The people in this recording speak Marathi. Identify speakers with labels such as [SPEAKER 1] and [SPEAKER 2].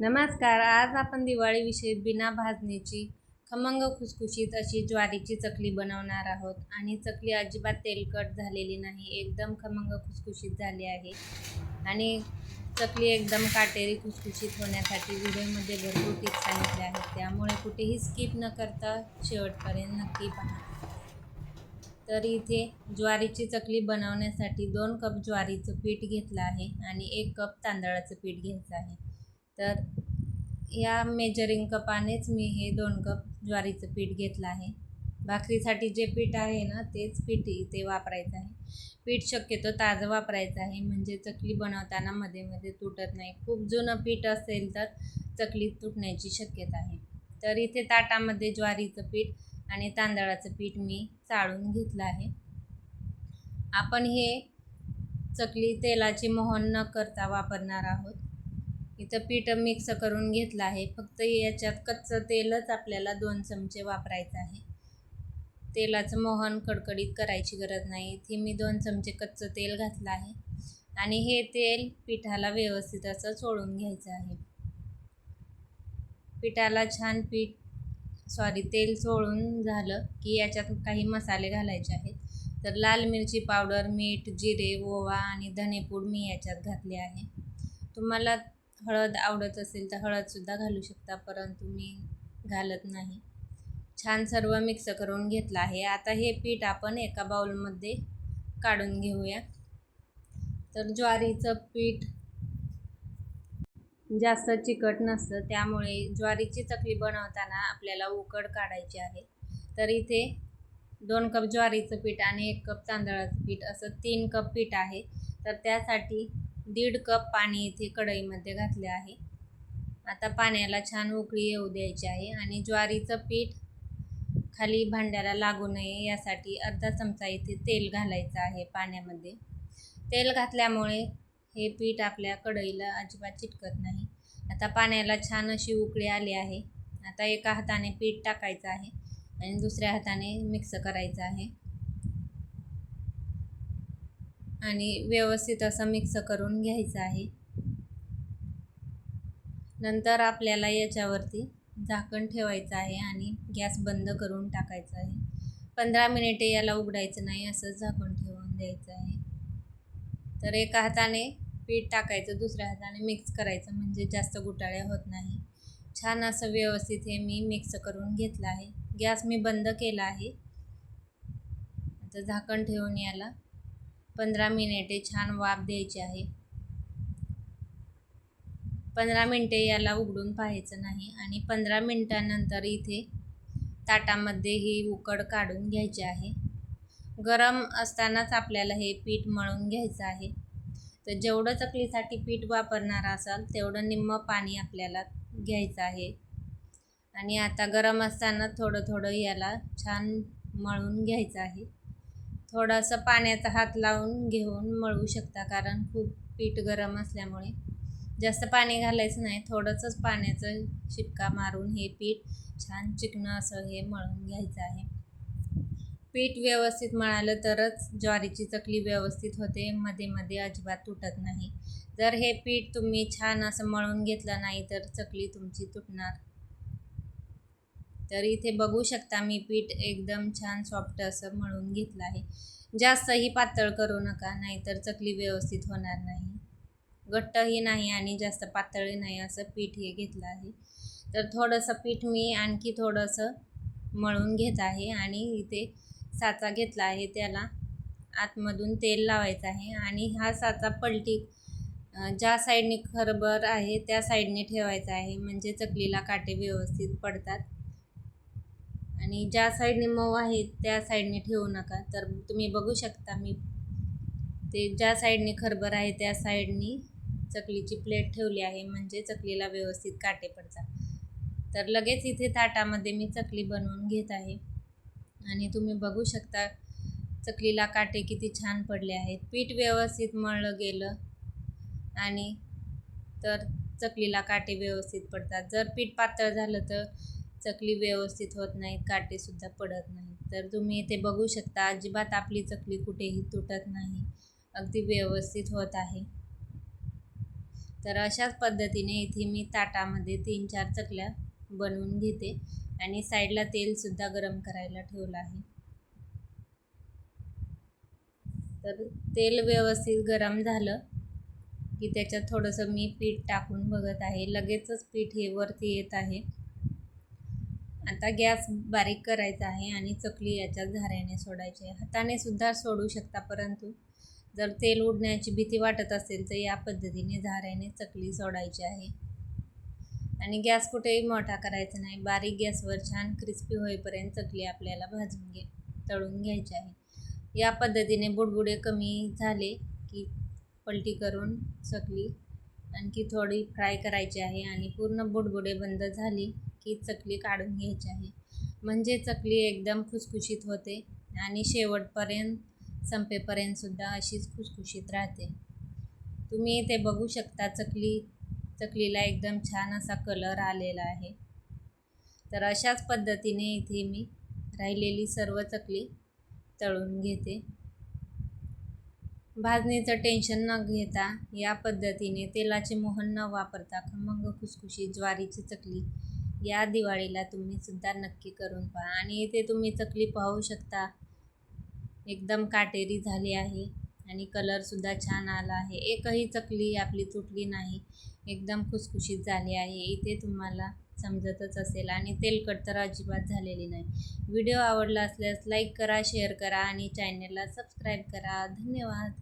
[SPEAKER 1] नमस्कार आज आपण दिवाळीविषयी बिना भाजणीची खमंग खुसखुशीत अशी ज्वारीची चकली बनवणार आहोत. आणि चकली अजिबात तेलकट झालेली नाही एकदम खमंग खुसखुशीत झाली आहे. आणि चकली एकदम काटेरी खुसखुशीत होण्यासाठी व्हिडिओमध्ये भरपूर टिप्स सांगितल्या आहेत. त्यामुळे कुठेही स्किप न करता शेवटपर्यंत नक्की पहा. तर इथे ज्वारीची चकली बनवण्यासाठी दोन कप ज्वारीचं पीठ घेतलं आहे आणि एक कप तांदळाचं पीठ घ्यायचं आहे. तर या मेजरिंग कपानेच मी हे दोन कप ज्वारीचं पीठ घेतलं आहे. भाकरीसाठी जे पीठ आहे ना तेच पीठ इथे वापरायचं आहे. पीठ शक्यतो ताजं वापरायचं आहे म्हणजे चकली बनवताना मध्ये मध्ये तुटत नाही. खूप जुनं पीठ असेल तर चकली तुटण्याची शक्यता आहे. तर इथे ताटामध्ये ज्वारीचं पीठ आणि तांदळाचं पीठ मी चाळून घेतलं आहे. आपण हे चकली तेलाची मोहन न करता वापरणार आहोत. इथं पीठ मिक्स करून घेतलं आहे. फक्त याच्यात कच्चं तेलच आपल्याला दोन चमचे वापरायचं आहे. तेलाचं मोहन कडकडीत करायची गरज नाही. इथे मी दोन चमचे कच्चं तेल घातलं आहे. आणि हे तेल पिठाला व्यवस्थित असं चोळून घ्यायचं आहे. पिठाला छान पीठ सॉरी तेल चोळून झालं की याच्यात काही मसाले घालायचे आहेत. तर लाल मिरची पावडर मीठ जिरे ओवा आणि धनेपूड मी याच्यात घातले आहे. तुम्हाला हळद आवडत असेल तर हळदसुद्धा घालू शकता परंतु मी घालत नाही. छान सर्व मिक्स करून घेतलं आहे. आता हे पीठ आपण एका बाउलमध्ये काढून घेऊया. तर ज्वारीचं पीठ जास्त चिकट नसतं त्यामुळे ज्वारीची चकली बनवताना आपल्याला उकड काढायची आहे. तर इथे दोन कप ज्वारीचं पीठ आणि एक कप तांदळाचं पीठ असं तीन कप पीठ आहे. तर त्यासाठी दीड कप पाणी इथे कढईमध्ये घातले आहे. आता पाण्याला छान उकळी येऊ द्यायची आहे आणि ज्वारीचं पीठ खाली भांड्याला लागू नये यासाठी अर्धा चमचा इथे तेल घालायचं आहे पाण्यामध्ये. तेल घातल्यामुळे हे पीठ आपल्या कढईला अजिबात चिटकत नाही. आता पाण्याला छान अशी उकळी आली आहे. आता एका हाताने पीठ टाकायचं आहे आणि दुसऱ्या हाताने मिक्स करायचं आहे. आणि व्यवस्थित असं मिक्स करून घ्यायचं आहे. नंतर आपल्याला याच्यावरती झाकण ठेवायचं आहे आणि गॅस बंद करून टाकायचा आहे. पंधरा मिनिटे याला उघडायचं नाही असं झाकण ठेवून द्यायचं आहे. तर एका हाताने पीठ टाकायचं दुसऱ्या हाताने मिक्स करायचं म्हणजे जास्त गुटाळ्या होत नाही. छान असं व्यवस्थित हे मी मिक्स करून घेतलं आहे. गॅस मी बंद केला आहे. आता झाकण ठेवून याला पंधरा मिनिटे छान वाफ द्यायची आहे. पंधरा मिनटे याला उघडून पाहायचं नाही आणि पंधरा मिनटानंतर इथे ताटामध्ये ही उकड काढून घ्यायची आहे. गरम असतानाच आपल्याला हे पीठ मळून घ्यायचं आहे. तर जेवढं चकलीसाठी पीठ वापरणार असाल तेवढं निम्म पाणी आपल्याला घ्यायचं आहे. आणि आता गरम असताना थोडं थोडं याला छान मळून घ्यायचं आहे. थोडंसं पाण्याचा हात लावून घेऊन मळू शकता कारण खूप पीठ गरम असल्यामुळे. जास्त पाणी घालायचं नाही थोडंसंच पाण्याचं शिपका मारून हे पीठ छान चिकनं असं हे मळून घ्यायचं आहे. पीठ व्यवस्थित मळालं तरच ज्वारीची चकली व्यवस्थित होते मध्ये मध्ये अजिबात तुटत नाही. जर हे पीठ तुम्ही छान असं मळून घेतलं नाही तर चकली तुमची तुटणार. तर इथे बघू शकता मी पीठ एकदम छान सॉफ्ट असं मळून घेतलं आहे. जास्तही पातळ करू नका नाहीतर चकली व्यवस्थित होणार नाही. घट्टही नाही आणि जास्त पातळही नाही असं पीठ हे घेतलं आहे. तर थोडंसं पीठ मी आणखी थोडंसं मळून घेत आहे आणि इथे साचा घेतला आहे. त्याला आतमधून तेल लावायचं आहे आणि हा साचा पलटी ज्या साईडने खरबर आहे त्या साईडने ठेवायचा आहे. म्हणजे चकलीला काटे व्यवस्थित पडतात. आणि ज्या साईडने मऊ आहे त्या साईडने ठेवू नका. तर तुम्ही बघू शकता मी ते ज्या साईडने खरबर आहे त्या साईडनी चकलीची प्लेट ठेवली आहे. म्हणजे चकलीला व्यवस्थित काटे पडतात. तर लगेच इथे ताटामध्ये मी चकली बनवून घेत आहे. आणि तुम्ही बघू शकता चकलीला काटे किती छान पडले आहेत. पीठ व्यवस्थित मळलं गेलं आणि तर चकलीला काटे व्यवस्थित पडतात. जर पीठ पातळ झालं तर चकली व्यवस्थित होत नाहीत काटेसुद्धा पडत नाहीत. तर तुम्ही इथे बघू शकता अजिबात आपली चकली कुठेही तुटत नाही. अगदी व्यवस्थित होत आहे. तर अशाच पद्धतीने इथे मी ताटामध्ये तीन चार चकल्या बनवून घेते आणि साईडला तेलसुद्धा गरम करायला ठेवलं आहे. तर तेल व्यवस्थित गरम झालं की त्याच्यात थोडंसं मी पीठ टाकून बघत आहे. लगेचच पीठ हे वरती येत आहे. आता गॅस बारीक करायचा आहे आणि चकली याच्यात झाऱ्याने सोडायची आहे. हाताने सुद्धा सोडू शकता परंतु जर तेल उडण्याची भीती वाटत असेल तर या पद्धतीने झाऱ्याने चकली सोडायची आहे. आणि गॅस कुठेही मोठा करायचा नाही. बारीक गॅसवर छान क्रिस्पी होईपर्यंत चकली आपल्याला भाजून घे तळून घ्यायची आहे. या पद्धतीने बुडबुडे कमी झाले की पलटी करून चकली आणखी थोडी फ्राय करायची आहे आणि पूर्ण बुडबुडे बंद झाली की चकली काढून घ्यायची आहे. म्हणजे चकली एकदम खुसखुशीत होते आणि शेवटपर्यंत संपेपर्यंतसुद्धा अशीच खुसखुशीत राहते. तुम्ही इथे बघू शकता चकली चकलीला एकदम छान असा कलर आलेला आहे. तर अशाच पद्धतीने इथे मी राहिलेली सर्व चकली तळून घेते. भाजणीचं टेन्शन न घेता या पद्धतीने तेलाचे मोहन न वापरता खमंग खुसखुशी ज्वारीची चकली या दिवाळीला तुम्ही सुद्धा नक्की करून पहा. आणि इथे तुम्ही चकली पाहू शकता. एकदम काटेरी झाली आहे. आणि कलरसुद्धा छान आला आहे. एकही चकली आपली तुटली नाही. एकदम खुसखुशीत झाली आहे. इथे तुम्हाला समजतच असेल. आणि तेलकट तर अजिबात झालेली नाही. व्हिडिओ आवडला असल्यास लाईक करा शेअर करा आणि चॅनलला सबस्क्राईब करा. धन्यवाद.